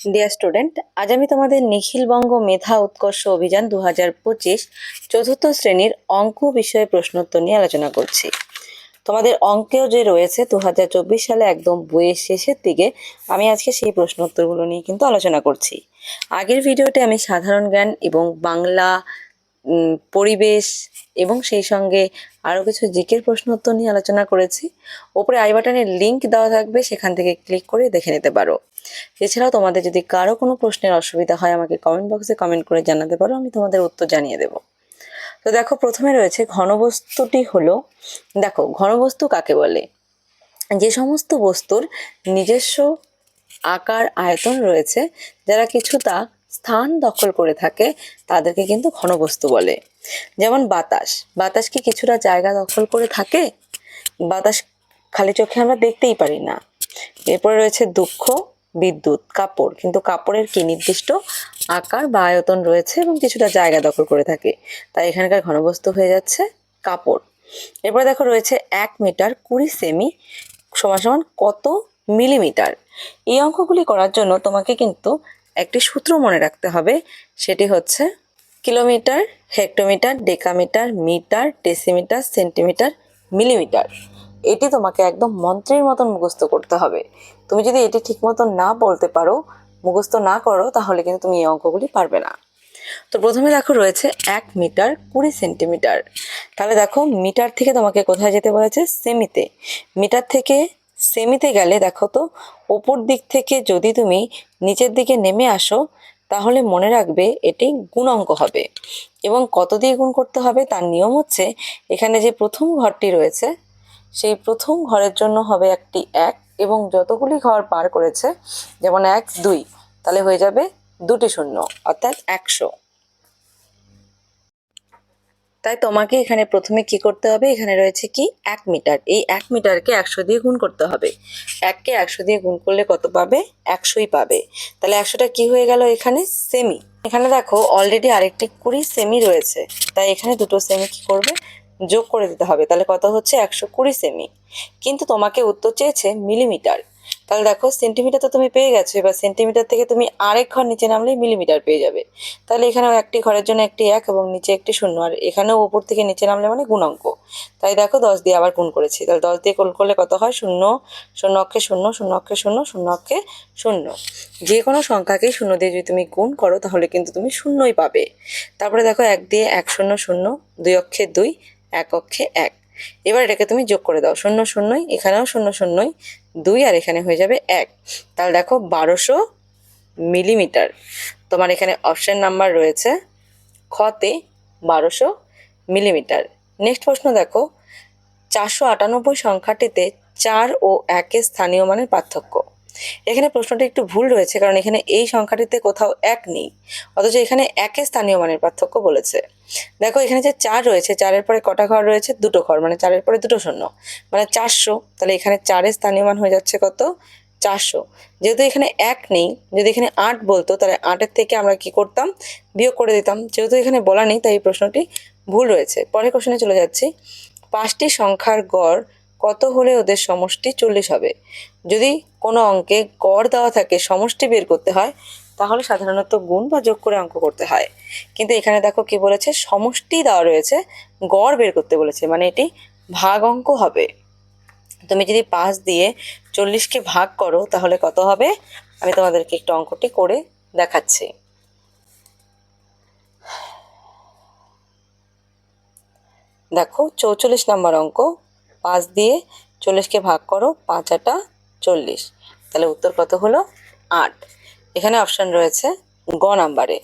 Dear student আজ আমি তোমাদের নিখিলবঙ্গ মেধা উৎকর্ষ অভিযান দু হাজার পঁচিশ চতুর্থ শ্রেণির অঙ্ক বিষয়ে প্রশ্নোত্তর নিয়ে আলোচনা করছি। তোমাদের অঙ্কেও যে রয়েছে দু হাজার চব্বিশ সালে একদম বইয়ের শেষের দিকে, আমি আজকে সেই প্রশ্নোত্তরগুলো নিয়ে কিন্তু আলোচনা করছি। আগের ভিডিওতে আমি সাধারণ জ্ঞান এবং বাংলা পরিবেশ এবং সেই সঙ্গে আরও কিছু জিকের প্রশ্ন উত্তর নিয়ে আলোচনা করেছি। ওপরে আই বাটনের লিঙ্ক দেওয়া থাকবে, সেখান থেকে ক্লিক করে দেখে নিতে পারো। এছাড়াও তোমাদের যদি কারও কোনো প্রশ্নের অসুবিধা হয়, আমাকে কমেন্ট বক্সে কমেন্ট করে জানাতে পারো, আমি তোমাদের উত্তর জানিয়ে দেবো। তো দেখো, প্রথমে রয়েছে ঘনবস্তুটি হলো, দেখো, ঘনবস্তু কাকে বলে? যে সমস্ত বস্তুর নিজস্ব আকার আয়তন রয়েছে, যারা কিছুটা স্থান দখল করে থাকে, তাদেরকে কিন্তু ঘনবস্তু বলে। যেমন বাতাস। বাতাস কি কিছুটা জায়গা দখল করে থাকে? বাতাস খালি চোখে আমরা দেখতেই পারি না। এরপরে রয়েছে দুঃখ, বিদ্যুৎ, কাপড়। কিন্তু কাপড়ের কি নির্দিষ্ট আকার বা আয়তন রয়েছে এবং কিছুটা জায়গা দখল করে থাকে। তাই এখানকার ঘনবস্তু হয়ে যাচ্ছে কাপড়। এরপরে দেখো রয়েছে এক মিটার কুড়ি সেমি সমান সমান কত মিলিমিটার। এই অঙ্কগুলি করার জন্য তোমাকে কিন্তু একটি সূত্র মনে রাখতে হবে। সেটি হচ্ছে kilometre, hectometre, decametre, metre, decimetre, centimetre, millimetre. এটি তোমাকে একদম মন্ত্রের মতন মুখস্থ করতে হবে। তুমি যদি এটি ঠিক মতন না বলতে পারো, মুখস্থ না করো, তাহলে কিন্তু তুমি এই অঙ্কগুলি পারবে না। তো প্রথমে দেখো রয়েছে এক মিটার কুড়ি সেন্টিমিটার। তাহলে দেখো মিটার থেকে তোমাকে কোথায় যেতে বলেছে? সেমিতে। মিটার থেকে সেমিতে গেলে দেখো তো, ওপর দিক থেকে যদি তুমি নিচের দিকে নেমে আসো, তাহলে মনে রাখবে এটি গুণ অঙ্ক হবে। এবং কত দিয়ে গুণ করতে হবে তার নিয়ম হচ্ছে, এখানে যে প্রথম ঘরটি রয়েছে, সেই প্রথম ঘরের জন্য হবে একটি এক, এবং যতগুলি ঘর পার করেছে, যেমন এক, দুই, তাহলে হয়ে যাবে দুটি শূন্য, অর্থাৎ একশো। তাই তোমাকে এখানে প্রথমে কি করতে হবে? এখানে রয়েছে কি? এক মিটার। এই এক মিটারকে একশো দিয়ে গুণ করতে হবে। এককে একশো দিয়ে গুণ করলে কত পাবে? একশোই পাবে। তাহলে একশোটা কি হয়ে গেল এখানে? সেমি। এখানে দেখো অলরেডি আরেকটি কুড়ি সেমি রয়েছে। তাই এখানে দুটো সেমি কি করবে? যোগ করে দিতে হবে। তাহলে কত হচ্ছে? একশো কুড়ি সেমি। কিন্তু তোমাকে উত্তর চেয়েছে মিলিমিটার। তাহলে দেখো সেন্টিমিটার তো তুমি পেয়ে গেছো, এবার সেন্টিমিটার থেকে তুমি আরেক ঘর নিচে নামলেই মিলিমিটার পেয়ে যাবে। তাহলে এখানেও একটি ঘরের জন্য একটি এক এবং নিচে একটি শূন্য, আর এখানেও উপর থেকে নিচে নামলে মানে গুণাঙ্ক। তাই দেখো, দশ দিয়ে আবার গুণ করেছি। তাহলে দশ দিয়ে গুণ করলে কত হয়? শূন্য শূন্য অক্ষে শূন্য শূন্য অক্ষে শূন্য শূন্য অক্ষে শূন্য। যে কোনো সংখ্যাকেই শূন্য দিয়ে যদি তুমি গুণ করো, তাহলে কিন্তু তুমি শূন্যই পাবে। তারপরে দেখো, এক দিয়ে এক শূন্য শূন্য, দুই অক্ষে দুই, এক অক্ষে এক। এবার এটাকে তুমি যোগ করে দাও। শূন্য, শূন্যই, এখানেও শূন্য, শূন্যই দুই আর এখানে হয়ে যাবে এক। তাহলে দেখো বারোশো মিলিমিটার। তোমার এখানে অপশান নাম্বার রয়েছে খতে বারোশো মিলিমিটার। নেক্সট প্রশ্ন দেখো, চারশো আটানব্বই সংখ্যাটিতে চার ও একের স্থানীয় মানের পার্থক্য। এখানে প্রশ্নটি একটু ভুল রয়েছে, কারণ এখানে এই সংখ্যাটিতে কোথাও এক নেই। অথচ এখানে একের স্থানীয় মানের পার্থক্য বলেছে। দেখো, এখানে যে চার রয়েছে, চারের পরে কটা ঘর রয়েছে? দুটো ঘর মানে চারের পরে দুটো শূন্য। মানে চারশো, তাহলে এখানে চারের স্থানীয় মান হয়ে যাচ্ছে কত? চারশো। যেহেতু এখানে এক নেই, যদি এখানে আট বলতো, তাহলে আটের থেকে আমরা কি করতাম? বিয়োগ করে দিতাম। যেহেতু এখানে বলা নেই, তাই এই প্রশ্নটি ভুল রয়েছে। পরের কোশ্চেনে চলে যাচ্ছি। পাঁচটি সংখ্যার গড় কত হলে ওদের সমষ্টি চল্লিশ হবে? যদি কোনো অঙ্কে গড় দেওয়া থাকে, সমষ্টি বের করতে হয়, তাহলে সাধারণত গুণ বা যোগ করে অঙ্ক করতে হয়। কিন্তু এখানে দেখো কি বলেছে? সমষ্টি দেওয়া রয়েছে, গড় বের করতে বলেছে মানে এটি ভাগ অঙ্ক হবে। তুমি যদি পাঁচ দিয়ে চল্লিশকে ভাগ করো, তাহলে কত হবে? আমি তোমাদেরকে একটু অঙ্কটি করে দেখাচ্ছি। দেখো, চৌচল্লিশ নম্বর অঙ্ক। পাঁচ দিয়ে চল্লিশকে ভাগ করো, পাঁচ আটা চল্লিশ। তাহলে উত্তর কত হলো? আট। এখানে অপশান রয়েছে গ নাম্বারে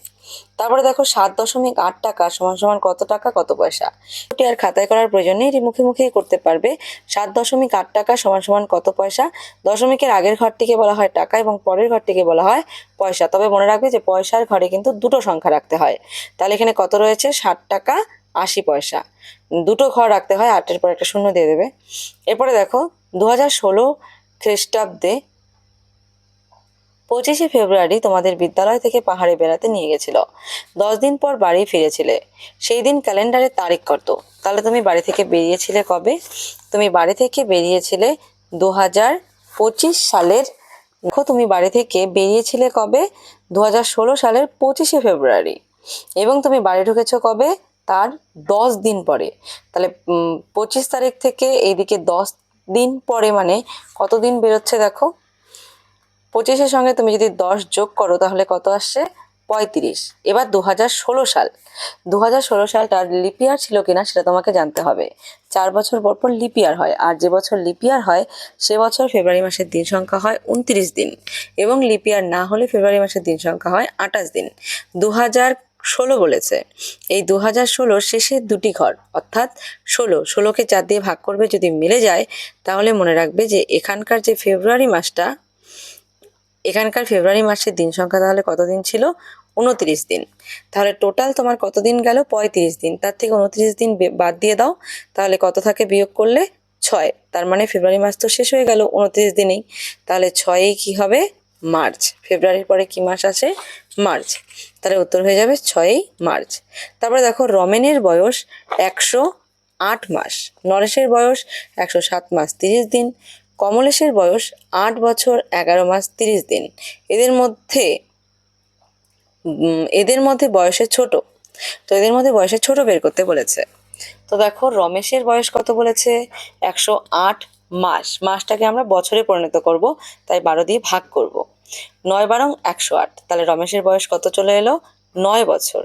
তারপরে দেখো সাত দশমিক আট টাকা সমান সমান কত টাকা, কত পয়সা? এটি আর খাতায় করার প্রয়োজন নেই, এটি মুখে মুখেই করতে পারবে। সাত দশমিক আট টাকা সমান সমান কত পয়সা? দশমিকের আগের ঘরটিকে বলা হয় টাকা এবং পরের ঘরটিকে বলা হয় পয়সা। তবে মনে রাখবে যে পয়সার ঘরে কিন্তু দুটো সংখ্যা রাখতে হয়। তাহলে এখানে কত রয়েছে? ষাট টাকা আশি পয়সা। দুটো ঘর রাখতে হয়, আটের পর একটা শূন্য দিয়ে দেবে। এরপরে দেখো দু হাজার ষোলো খ্রিস্টাব্দে পঁচিশে ফেব্রুয়ারি তোমাদের বিদ্যালয় থেকে পাহাড়ে বেড়াতে নিয়ে গেছিল। দশ দিন পর বাড়ি ফিরেছিলে। সেই দিন ক্যালেন্ডারের তারিখ কত? তাহলে তুমি বাড়ি থেকে বেরিয়েছিলে কবে? তুমি বাড়ি থেকে বেরিয়েছিলে দু হাজার পঁচিশ সালের, দেখো তুমি বাড়ি থেকে বেরিয়েছিলে কবে? দু হাজার ষোলো সালের পঁচিশে ফেব্রুয়ারি। এবং তুমি বাড়ি ঢুকেছো কবে? তার দশ দিন পরে। তাহলে পঁচিশ তারিখ থেকে এইদিকে দশ দিন পরে মানে কত দিন বেরোচ্ছে দেখো? পঁচিশের সঙ্গে তুমি যদি দশ যোগ করো তাহলে কত আসছে? পঁয়ত্রিশ। এবার দু হাজার ষোলো সাল। দু হাজার ষোলো সালটার লিপিয়ার ছিল কিনা সেটা তোমাকে জানতে হবে। চার বছর পর পর লিপিয়ার হয়। আর যে বছর লিপিয়ার হয়, সে বছর ফেব্রুয়ারি মাসের দিন সংখ্যা হয় উনত্রিশ দিন। এবং লিপিয়ার না হলে ফেব্রুয়ারি মাসের দিন সংখ্যা হয় আঠাশ দিন। দু হাজার ষোলো বলেছে। এই দু হাজার ষোলোর শেষের দুটি ঘর, অর্থাৎ ষোলো। ষোলোকে চার দিয়ে ভাগ করবে যদি মিলে যায়, তাহলে মনে রাখবে যে এখানকার যে ফেব্রুয়ারি মাসটা, এখানকার ফেব্রুয়ারি মাসের দিন সংখ্যা তাহলে কত দিন ছিল? উনত্রিশ দিন। তাহলে টোটাল তোমার কত দিন গেল? পঁয়ত্রিশ দিন। তার থেকে উনত্রিশ দিন বাদ দিয়ে দাও। তাহলে কত থাকে বিয়োগ করলে? ছয়। তার মানে ফেব্রুয়ারি মাস তো শেষ হয়ে গেল, উনত্রিশ দিনেই। তাহলে ছয়েই কি হবে? মার্চ। ফেব্রুয়ারির পরে কি মাস আছে মার্চ। তাহলে উত্তর হয়ে যাবে ছয়ই মার্চ। তারপরে দেখো রমেনের বয়স একশো আট মাস, নরেশের বয়স একশো সাত মাস তিরিশ দিন, কমলেশের বয়স আট বছর এগারো মাস তিরিশ দিন। এদের মধ্যে এদের মধ্যে বয়সে ছোট। তো এদের মধ্যে বয়সে ছোট বের করতে বলেছে। তো দেখো রমেশের বয়স কত বলেছে? একশো আট মাস। মাসটাকে আমরা বছরে পরিণত করব, তাই বারো দিয়ে ভাগ করব। নয় বারং একশো আট। তাহলে রমেশের বয়স কত চলে এলো? নয় বছর।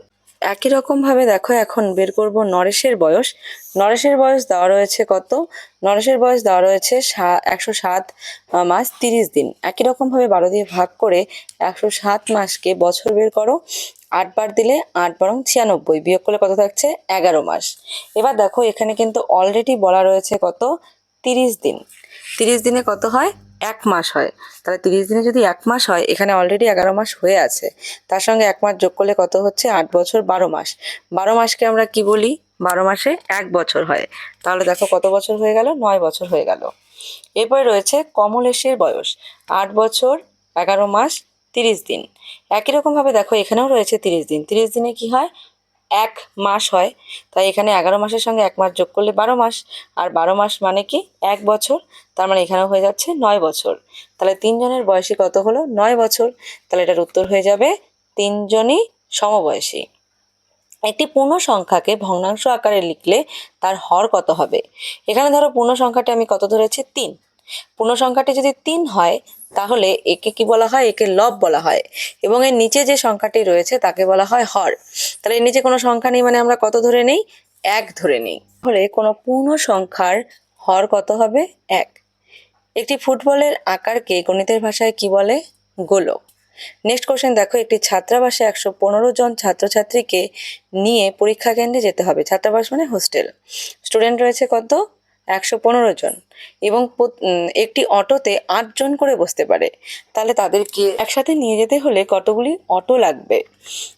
একই রকমভাবে দেখো, এখন বের করব নরেশের বয়স। নরেশের বয়স দেওয়া রয়েছে কত? নরেশের বয়স দেওয়া রয়েছে একশো সাত মাস তিরিশ দিন। একই রকমভাবে বারো দিয়ে ভাগ করে একশো সাত মাসকে বছর বের করো। আট বার দিলে আট বরং ছিয়ানব্বই। বিয়োগ করলে কত থাকছে? এগারো মাস। এবার দেখো, এখানে কিন্তু অলরেডি বলা রয়েছে কত? তিরিশ দিন। তিরিশ দিনে কত হয়? এক মাস হয়। তাহলে তিরিশ দিনে যদি এক মাস হয়, এখানে অলরেডি এগারো মাস হয়ে আছে। তার সঙ্গে এক মাস যোগ করলে কত হচ্ছে? আট বছর, বারো মাস। বারো মাসকে আমরা কি বলি? বারো মাসে এক বছর হয়। তাহলে দেখো কত বছর হয়ে গেল? নয় বছর হয়ে গেল। এরপরে রয়েছে কমলেশের বয়স। আট বছর, এগারো মাস, তিরিশ দিন। একই রকমভাবে দেখো, এখানেও রয়েছে তিরিশ দিন। তিরিশ দিনে কি হয়? এক মাস হয়। তাই এখানে এগারো মাসের সঙ্গে এক মাস যোগ করলে বারো মাস। আর বারো মাস মানে কি? এক বছর। তার মানে এখানেও হয়ে যাচ্ছে নয় বছর। তাহলে তিনজনের বয়সী কত হলো? নয় বছর। তাহলে এটার উত্তর হয়ে যাবে তিনজনই সমবয়সী। একটি পূর্ণ সংখ্যাকে ভগ্নাংশ আকারে লিখলে তার হর কত হবে? এখানে ধরো পূর্ণ সংখ্যাটি আমি কত ধরেছি? তিন। পূর্ণ সংখ্যাটি যদি তিন হয় তাহলে একে কি বলা হয়? একে লব বলা হয়। এবং এর নিচে যে সংখ্যাটি রয়েছে তাকে বলা হয় হর। তাহলে এর নিচে কোনো সংখ্যা নেই মানে আমরা কত ধরে নেই? এক ধরে নেই। তাহলে কোনো পূর্ণ সংখ্যার হর কত হবে? এক। একটি ফুটবলের আকারকে গণিতের ভাষায় কি বলে? গোলক। নেক্সট কোশ্চেন দেখো, একটি ছাত্রাবাসে একশো পনেরো জন ছাত্রছাত্রীকে নিয়ে পরীক্ষা কেন্দ্রে যেতে হবে। ছাত্রাবাস মানে হোস্টেল। স্টুডেন্ট রয়েছে কত? একশো পনেরো জন এবং একটি অটোতে আটজন করে বসতে পারে। তাহলে তাদেরকে একসাথে নিয়ে যেতে হলে কতগুলি অটো লাগবে?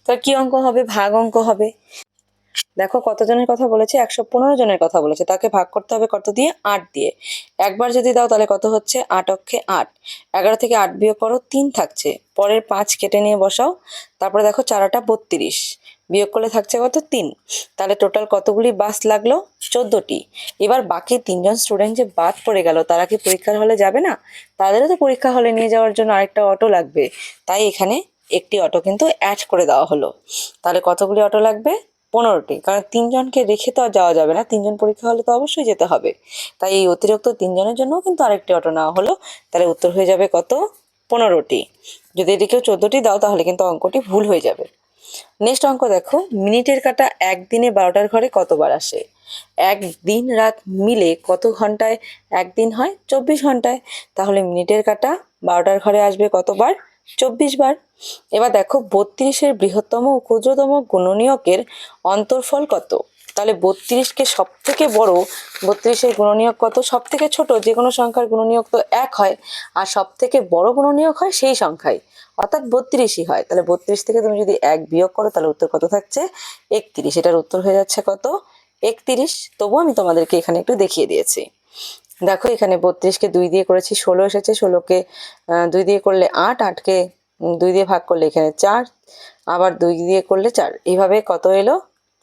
তার কি অঙ্ক হবে? ভাগ অঙ্ক হবে? দেখো কতজনের কথা বলেছে? একশো পনেরো জনের কথা বলেছে। তাকে ভাগ করতে হবে কত দিয়ে? আট দিয়ে। একবার যদি দাও তাহলে কত হচ্ছে? আট অক্ষে আট। এগারো থেকে আট বিয়োগ করো, তিন থাকছে। পরের পাঁচ কেটে নিয়ে বসাও। তারপরে দেখো চারাটা বত্রিশ। বিয়োগ করলে থাকছে কত তিন। তাহলে টোটাল কতগুলি বাস লাগল? চোদ্দোটি। এবার বাকি তিনজন স্টুডেন্ট যে বাদ পড়ে গেল, তারা কি পরীক্ষার হলে যাবে না? তাদেরও তো পরীক্ষা হলে নিয়ে যাওয়ার জন্য আরেকটা অটো লাগবে। তাই এখানে একটি অটো কিন্তু অ্যাড করে দেওয়া হলো। তাহলে কতগুলি অটো লাগবে? পনেরোটি। কারণ তিনজনকে রেখে তো আর যাওয়া যাবে না। তিনজন পরীক্ষা হলে তো অবশ্যই যেতে হবে। তাই এই অতিরিক্ত তিনজনের জন্যও কিন্তু আরেকটি অটো নেওয়া হলো। তাহলে উত্তর হয়ে যাবে কত? পনেরোটি। যদি এদিকেও চোদ্দোটি দাও, তাহলে কিন্তু অঙ্কটি ভুল হয়ে যাবে। নেক্সট অঙ্ক দেখো, মিনিটের কাটা একদিনে বারোটার ঘরে কতবার আসে? এক দিন রাত মিলে কত ঘন্টায় একদিন হয়? চব্বিশ ঘন্টায়। তাহলে মিনিটের কাটা বারোটার ঘরে আসবে কতবার? চব্বিশ বার। এবার দেখো, বত্রিশের বৃহত্তম ও ক্ষুদ্রতম গুণনীয়কের অন্তর্ফল কত? তাহলে বত্রিশকে সব থেকে বড়, বত্রিশের গুণনীয়ক কত? সব থেকে ছোট যে কোনো সংখ্যার গুণনীয়ক তো এক হয়। আর সব থেকে বড় গুণনীয়ক হয় সেই সংখ্যায়। অর্থাৎ বত্রিশই হয়। তাহলে বত্রিশ থেকে তুমি যদি এক বিয়োগ করো, তাহলে উত্তর কত থাকছে? একত্রিশ। এটার উত্তর হয়ে যাচ্ছে কত? একত্রিশ। তবুও আমি তোমাদেরকে এখানে একটু দেখিয়ে দিয়েছি। দেখো এখানে বত্রিশকে দুই দিয়ে করেছি ষোলো এসেছে। ষোলোকে দুই দিয়ে করলে আট, আটকে দুই দিয়ে ভাগ করলে এখানে চার, আবার দুই দিয়ে করলে চার। এইভাবে কত এলো?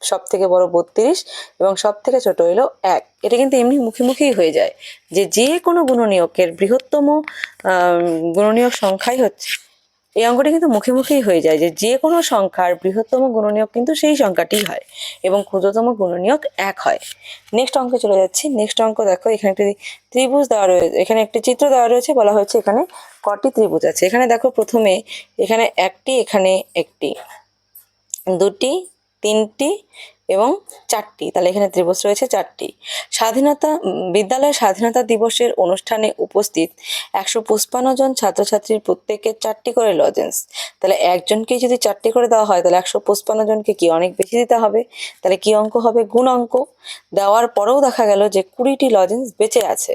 সব থেকে বড় বত্রিশ এবং সব থেকে ছোট হলো এক। এটা কিন্তু এমনি মুখোমুখিই হয়ে যায় যে যে কোনো গুণনীয়কের বৃহত্তম গুণনীয়ক সংখ্যাই হচ্ছে। এই অঙ্কটি কিন্তু মুখে মুখেই হয়ে যায় যে যে কোনো সংখ্যার বৃহত্তম গুণনীয়ক কিন্তু সেই সংখ্যাটি হয় এবং ক্ষুদ্রতম গুণনীয়ক এক হয়। নেক্সট অঙ্কে চলে যাচ্ছি। নেক্সট অঙ্ক দেখো, এখানে একটি ত্রিভুজ দেওয়া রয়েছে এখানে একটি চিত্র দেওয়া রয়েছে, বলা হয়েছে এখানে কটি ত্রিভুজ আছে। এখানে দেখো প্রথমে এখানে একটি এখানে একটি। দুটি, তিনটি এবং চারটি, তাহলে এখানে ত্রিভুজ রয়েছে চারটি। স্বাধীনতা বিদ্যালয় স্বাধীনতা দিবসের অনুষ্ঠানে উপস্থিত একশো পঁচপান্ন জন ছাত্রছাত্রীর প্রত্যেকের চারটি করে লজেন্স তাহলে একজনকে যদি চারটি করে দেওয়া হয়, তাহলে একশো পঁচপান্ন জনকে কি অনেক বেশি দিতে হবে? তাহলে কি অঙ্ক হবে? গুণ অঙ্ক। দেওয়ার পরেও দেখা গেল যে কুড়িটি লজেন্স বেঁচে আছে।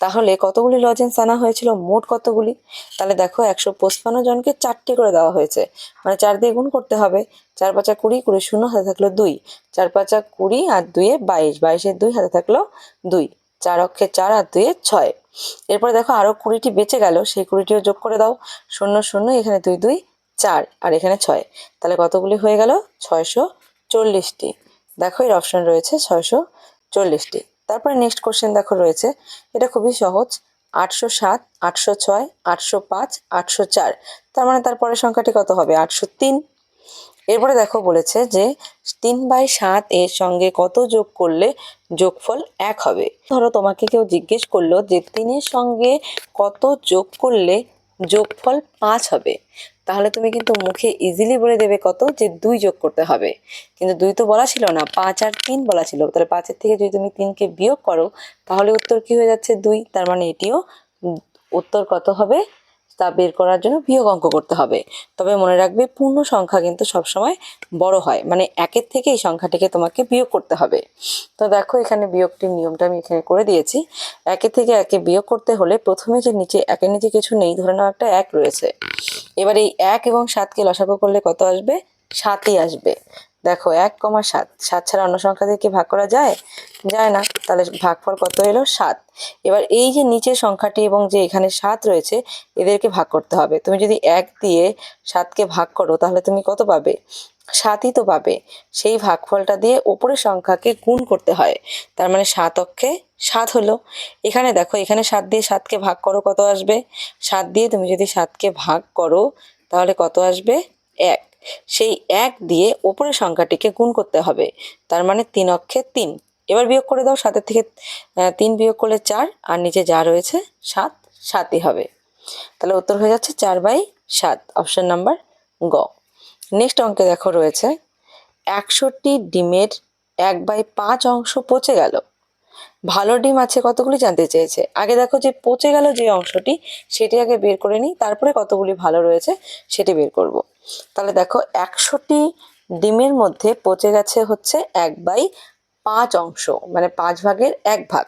তাহলে কতগুলি লজেন্স আনা হয়েছিল? মোট কতগুলি? তাহলে দেখো, একশো পঁচপান্ন জনকে চারটি করে দেওয়া হয়েছে। মানে চার দিয়ে গুণ করতে হবে। চার পাঁচা কুড়ি কুড়ি শূন্য, হাতে থাকল দুই। চার পাঁচা কুড়ি আর দুইয়ে বাইশ। বাইশের দুই, হাতে থাকল দুই। চার অক্ষে চার আর দুইয়ে ছয়। এরপরে দেখো আরও কুড়িটি বেঁচে গেল। সেই কুড়িটিও যোগ করে দাও। শূন্য শূন্য, এখানে দুই দুই, চার আর এখানে ছয়। তাহলে কতগুলি হয়ে গেল? ছয়শো চল্লিশটি। দেখো, এর অপশন রয়েছে ছয়শো চল্লিশটি। তারপরে নেক্সট কোশ্চেন দেখো রয়েছে। এটা খুবই সহজ। আটশো সাত, আটশো ছয়, আটশো পাঁচ, আটশো চার। তার মানে তারপরে সংখ্যাটি কত হবে? আটশো তিন। এরপরে দেখো বলেছে যে তিন বাই সাত এর সঙ্গে কত যোগ করলে যোগফল এক হবে? ধরো তোমাকে কেউ জিজ্ঞেস করল যে তিনের সঙ্গে কত যোগ করলে যোগফল পাঁচ হবে? তাহলে তুমি কিন্তু মুখে ইজিলি বলে দেবে কত? যে দুই যোগ করতে হবে। কিন্তু দুই তো বলা ছিল না, পাঁচ আর তিন বলা ছিল। তাহলে পাঁচের থেকে যদি তুমি তিনকে বিয়োগ করো, তাহলে উত্তর কি হয়ে যাচ্ছে দুই? তার মানে এটিও উত্তর কত হবে? তা বের করার জন্য বিয়োগ অঙ্ক করতে হবে। তবে মনে রাখবে পূর্ণ সংখ্যা কিন্তু সবসময় বড় হয়। মানে একের থেকে এই সংখ্যাটিকে তোমাকে বিয়োগ করতে হবে। তো দেখো এখানে বিয়োগটির নিয়মটা আমি এখানে করে দিয়েছি। একের থেকে একে বিয়োগ করতে হলে প্রথমে যে নিচে, একের নিচে কিছু নেই, ধরে নাও একটা এক রয়েছে। এবার এই এক এবং সাতকে লসাগু করলে কত আসবে? সাতই আসবে। দেখো এক কমা সাত সাত ছাড়া অন্য সংখ্যা দিয়ে কি ভাগ করা যায়? যায় না। তাহলে ভাগফল কত এলো? সাত। এবার এই যে নিচের সংখ্যাটি এবং যে এখানে সাত রয়েছে, এদেরকে ভাগ করতে হবে। তুমি যদি এক দিয়ে সাতকে ভাগ করো, তাহলে তুমি কত পাবে? সাতই তো পাবে। সেই ভাগফলটা দিয়ে ওপরের সংখ্যাকে গুণ করতে হয়। তার মানে সাত অক্ষে সাত হলো। এখানে দেখো, এখানে সাত দিয়ে সাতকে ভাগ করো, কত আসবে? সাত দিয়ে তুমি যদি সাতকে ভাগ করো, তাহলে কত আসবে? এক। সেই এক দিয়ে ওপরের সংখ্যাটিকে গুণ করতে হবে। তার মানে তিন অক্ষে তিন। এবার বিয়োগ করে দাও, সাতের থেকে তিন বিয়োগ করলে চার, আর নিচে যা রয়েছে, সাত, সাতই হবে। তাহলে উত্তর হয়ে যাচ্ছে চার বাই সাত অপশান নাম্বার গ। নেক্সট অঙ্কে দেখো রয়েছে একশোটি ডিমের এক বাই পাঁচ অংশ পচে গেল। ভালো ডিম আছে কতগুলি জানতে চেয়েছে। আগে দেখো যে পচে গেল যে অংশটি, সেটি আগে বের করে নিই, তারপরে কতগুলি ভালো রয়েছে, সেটি বের করব। তাহলে দেখো একশোটি ডিমের মধ্যে পচে গেছে হচ্ছে এক বাই পাঁচ অংশ মানে পাঁচ ভাগের এক ভাগ।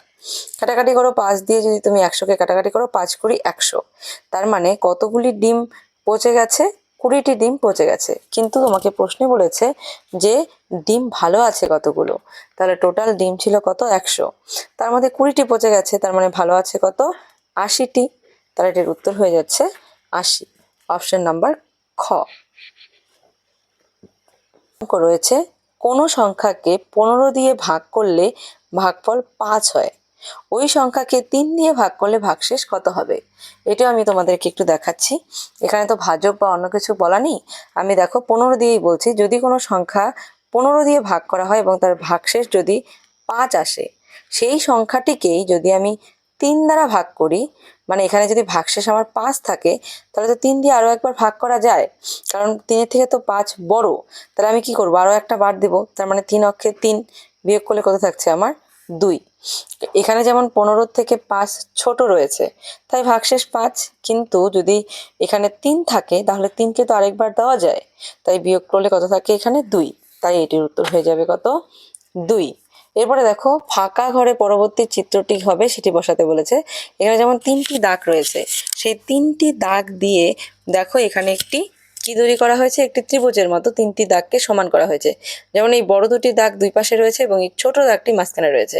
কাটাকাটি করো পাঁচ দিয়ে যদি তুমি একশোকে কাটাকাটি করো, পাঁচ কুড়ি একশো। তার মানে কতগুলি ডিম পচে গেছে? কুড়িটি ডিম পচে গেছে। কিন্তু তোমাকে প্রশ্নে বলেছে যে ডিম ভালো আছে কতগুলো? তাহলে টোটাল ডিম ছিল কত? একশো। তার মধ্যে কুড়িটি পচে গেছে, তার মানে ভালো আছে কত? আশিটি। তাহলে এটির উত্তর হয়ে যাচ্ছে আশি। অপশন নাম্বার খ। রয়েছে কোনো সংখ্যাকে পনেরো দিয়ে ভাগ করলে ভাগফল পাঁচ হয়। ওই সংখ্যাকে তিন দিয়ে ভাগ করলে ভাগশেষ কত হবে? এটাও আমি তোমাদেরকে একটু দেখাচ্ছি। এখানে তো ভাজক বা অন্য কিছু বলা নেই। আমি দেখো পনেরো দিয়েই বলছি, যদি কোনো সংখ্যা পনেরো দিয়ে ভাগ করা হয় এবং তার ভাগশেষ যদি পাঁচ আসে, সেই সংখ্যাটিকেই যদি আমি তিন দ্বারা ভাগ করি মানে এখানে যদি ভাগশেষ আমার পাঁচ থাকে, তাহলে তো তিন দিয়ে আরও একবার ভাগ করা যায়। কারণ তিনের থেকে তো পাঁচ বড়। তাহলে আমি কি করব? আরও একটা বার দেবো। তার মানে তিন অক্ষে তিন বিয়োগ করলে কত থাকছে আমার? দুই। এখানে যেমন পনেরো থেকে পাঁচ ছোট রয়েছে, তাই ভাগশেষ পাঁচ কিন্তু যদি এখানে তিন থাকে, তাহলে তিনকে তো আরেকবার দেওয়া যায়। তাই বিয়োগ করলে কত থাকে এখানে? দুই। তাই এটির উত্তর হয়ে যাবে কত? দুই। এরপরে দেখো, ফাঁকা ঘরে পরবর্তী চিত্রটি হবে সেটি বসাতে বলেছে। এখানে যেমন তিনটি দাগ রয়েছে, সেই তিনটি দাগ দিয়ে দেখো এখানে একটি কি তৈরি করা হয়েছে? একটি ত্রিভুজের মতো তিনটি দাগকে সমান করা হয়েছে। যেমন এই বড় দুটি দাগ দুই পাশে রয়েছে এবং এই ছোট দাগটি মাঝখানে রয়েছে।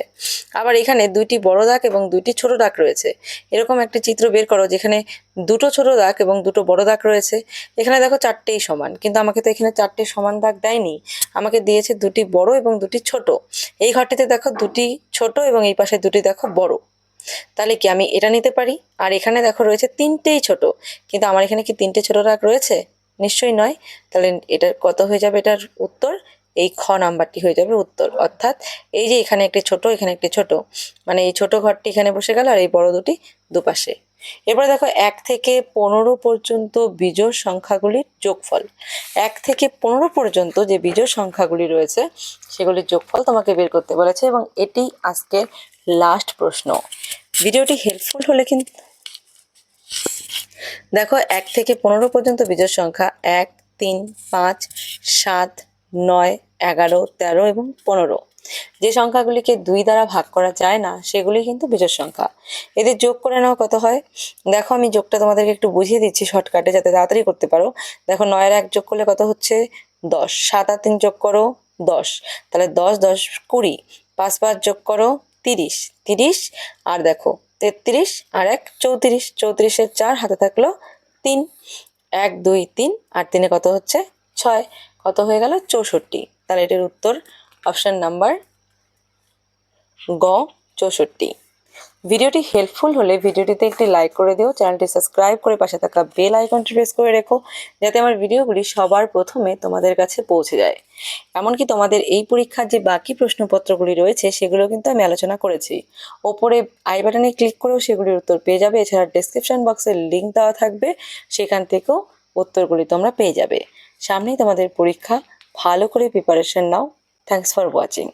আবার এখানে দুইটি বড় দাগ এবং দুইটি ছোট দাগ রয়েছে। এরকম একটি চিত্র বের করো যেখানে দুটো ছোট দাগ এবং দুটো বড় দাগ রয়েছে। এখানে দেখো চারটেই সমান, কিন্তু আমাকে তো এখানে চারটে সমান দাগ দেয়নি। আমাকে দিয়েছে দুটি বড় এবং দুটি ছোট। এই ঘরটিতে দেখো দুটি ছোট এবং এই পাশে দুটি দেখো বড়। তাহলে কি আমি এটা নিতে পারি? আর এখানে দেখো রয়েছে তিনটেই ছোট। কিন্তু আমার এখানে কি তিনটে ছোট দাগ রয়েছে? নিশ্চয়ই নয়। তাহলে এটার কত হয়ে যাবে এটার উত্তর? এই খ নাম্বারটি হয়ে যাবে উত্তর। অর্থাৎ এই যে এখানে একটি ছোট, এখানে একটি ছোট। মানে এই ছোট ঘরটি এখানে বসে গেল আর এই বড় দুটি দুপাশে। এবারে দেখো, এক থেকে পনেরো পর্যন্ত বিজোড় সংখ্যাগুলির যোগফল। এক থেকে পনেরো পর্যন্ত যে বিজোড় সংখ্যাগুলি রয়েছে, সেগুলির যোগফল তোমাকে বের করতে বলেছে এবং এটি আজকের লাস্ট প্রশ্ন। ভিডিওটি হেল্পফুল হলে কিন্তু দেখো, এক থেকে পনেরো পর্যন্ত বিজোড় সংখ্যা, এক, তিন, পাঁচ, সাত, নয়, এগারো, তেরো এবং পনেরো। যে সংখ্যাগুলিকে দুই দ্বারা ভাগ করা যায় না, সেগুলি কিন্তু বিজোড় সংখ্যা। এদের যোগ করে নেওয়া কত হয়? দেখো, আমি যোগটা তোমাদেরকে একটু বুঝিয়ে দিচ্ছি শর্টকাটে যাতে তাড়াতাড়ি করতে পারো। দেখো, নয়ের এক যোগ করলে কত হচ্ছে? দশ। সাত আর তিন যোগ করো, দশ। তাহলে দশ দশ, কুড়ি। পাঁচ পাঁচ যোগ করো, তিরিশ। তিরিশ, আর দেখো তেত্রিশ আর এক চৌত্রিশ, চৌত্রিশের চার হাতে থাকল তিন। এক, দুই, তিন আর তিনে কত হচ্ছে? ছয়। কত হয়ে গেল? চৌষট্টি। তাহলে এটির উত্তর অপশান নাম্বার গ, চৌষট্টি। ভিডিওটি হেল্পফুল হলে ভিডিওটিতে একটি লাইক করে দিও চ্যানেলটি সাবস্ক্রাইব করে পাশে থাকা বেল আইকনটি প্রেস করে রেখো, যাতে আমার ভিডিওগুলি সবার প্রথমে তোমাদের কাছে পৌঁছে যায়। এমনকি তোমাদের এই পরীক্ষার যে বাকি প্রশ্নপত্রগুলি রয়েছে সেগুলো কিন্তু আমি আলোচনা করেছি। ওপরে আই বাটনে ক্লিক করেও সেগুলির উত্তর পেয়ে যাবে, এছাড়া ডেসক্রিপশন বক্সের লিঙ্ক দেওয়া থাকবে, সেখান থেকেও উত্তরগুলি তোমরা পেয়ে যাবে। সামনেই তোমাদের পরীক্ষা, ভালো করে preparation now. Thanks for watching